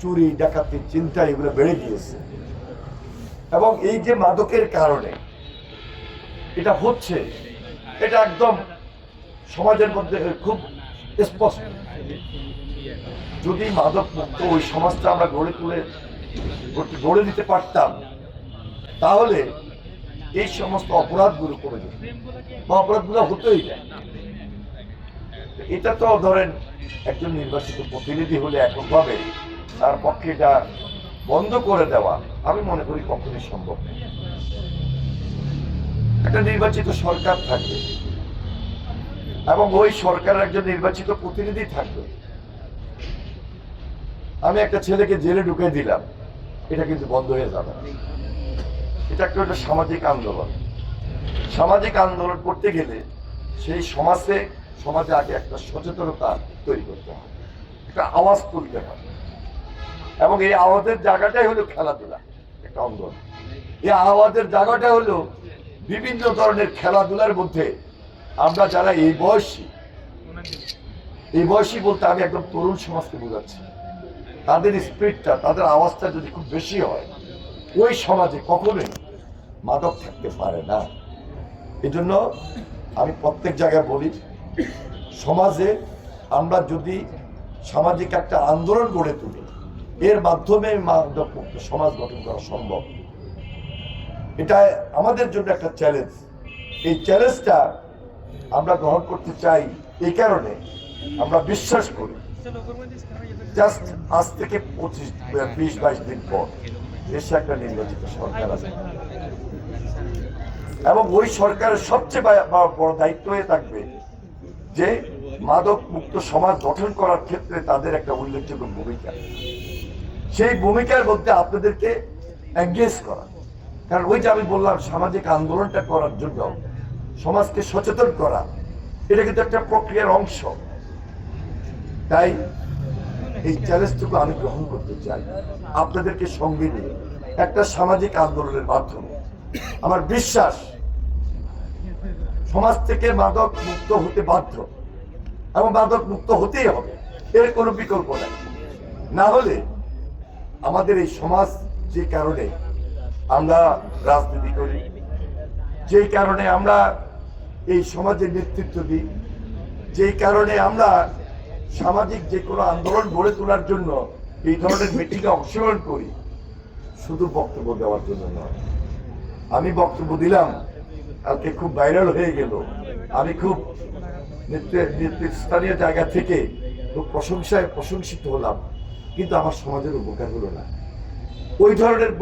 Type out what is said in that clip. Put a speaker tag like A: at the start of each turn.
A: চুরি, ডাকাতি, চিন্তা এগুলো বেড়ে গিয়েছে। এবং এই যে মাদকের কারণে এটা হচ্ছে, এটা একদম সমাজের মধ্যে খুব স্পষ্ট। যদি মাদক মুক্ত ওই সমাজটা আমরা গড়ে তুলে, গড়ে- দিতে পারতাম, তাহলে এই সমস্ত অপরাধগুলো কমে যেত। বা অপরাধগুলো হতেই যায় এটা তো ধরেন একজন নির্বাচিত প্রতিনিধি হলে এককভাবে তার পক্ষে এটা বন্ধ করে দেওয়া আমি মনে করি কখনোই সম্ভব নেই একটা নির্বাচিত সরকার থাকবে এবং ওই সরকারের একজন নির্বাচিত প্রতিনিধি থাকবে। আমি একটা ছেলেকে জেলে ঢুকে দিলাম, এটা কিন্তু বন্ধ হয়ে যাবে এটা একটা একটা সামাজিক আন্দোলন। সামাজিক আন্দোলন করতে গেলে সেই সমাজে সমাজে আগে একটা সচেতনতা তৈরি করতে হবে। একটা আওয়াজ তুলতে হবে। এবং এই আওয়াজের জায়গাটাই হলো খেলাধুলা, একটা অঙ্গন। এই আওয়াজের জায়গাটা হলো বিভিন্ন ধরনের খেলাধুলার মধ্যে আমরা যারা এই বয়সী এই বয়সী বলতে আমি একদম তরুণ সমাজকে বোঝাচ্ছি। তাদের স্পিডটা, তাদের আওয়াজটা যদি খুব বেশি হয়, ওই সমাজে কখনোই মাদক থাকতে পারে না। এজন্য আমি প্রত্যেক জায়গায় বলি, সমাজে আমরা যদি সামাজিক একটা আন্দোলন গড়ে তুলি এর মাধ্যমে সমাজ গঠন করা সম্ভব। এটা আমাদের জন্য একটা চ্যালেঞ্জ এই চ্যালেঞ্জটা আমরা গ্রহণ করতে চাই এই কারণে আমরা বিশ্বাস করি জাস্ট আজ থেকে পঁচিশ, বিশ, বাইশ দিন পর দেশে একটা নির্বাচিত সরকার আছে। এবং ওই সরকারের সবচেয়ে বড় দায়িত্ব হয়ে থাকবে যে মাদক মুক্ত সমাজ গঠন করার ক্ষেত্রে তাদের একটা উল্লেখযোগ্য ভূমিকা। সেই ভূমিকার মধ্যে আপনাদেরকে করা। কারণ ওই যে আমি বললাম, সামাজিক আন্দোলনটা করার জন্য, সমাজকে সচেতন করা, এটা কিন্তু একটা প্রক্রিয়ার অংশ। তাই এই চ্যালেঞ্জটুকু আমি গ্রহণ করতে চাই। আপনাদেরকে সঙ্গে নিয়ে একটা সামাজিক আন্দোলনের মাধ্যমে। আমার বিশ্বাস, সমাজ থেকে মাদক মুক্ত হতে বাধ্য। এবং মাদক মুক্ত হতেই হবে। এর কোনো বিকল্প নাই। না হলে আমাদের এই সমাজ যে কারণে আমরা রাজনীতি করি যেই কারণে আমরা এই সমাজের নেতৃত্ব দিই যেই কারণে আমরা সামাজিক যে কোনো আন্দোলন গড়ে তোলার জন্য এই ধরনের মিটিংয়ে অংশগ্রহণ করি, শুধু বক্তব্য দেওয়ার জন্য নয়। আমি বক্তব্য দিলাম, কালকে খুব ভাইরাল হয়ে গেল। আমি খুব নেতৃ- নেতৃস্থানীয় জায়গা থেকে খুব প্রশংসায় প্রশংসিত হলাম। কিন্তু আমার সমাজের উপকার হলো না। ওই ধরনের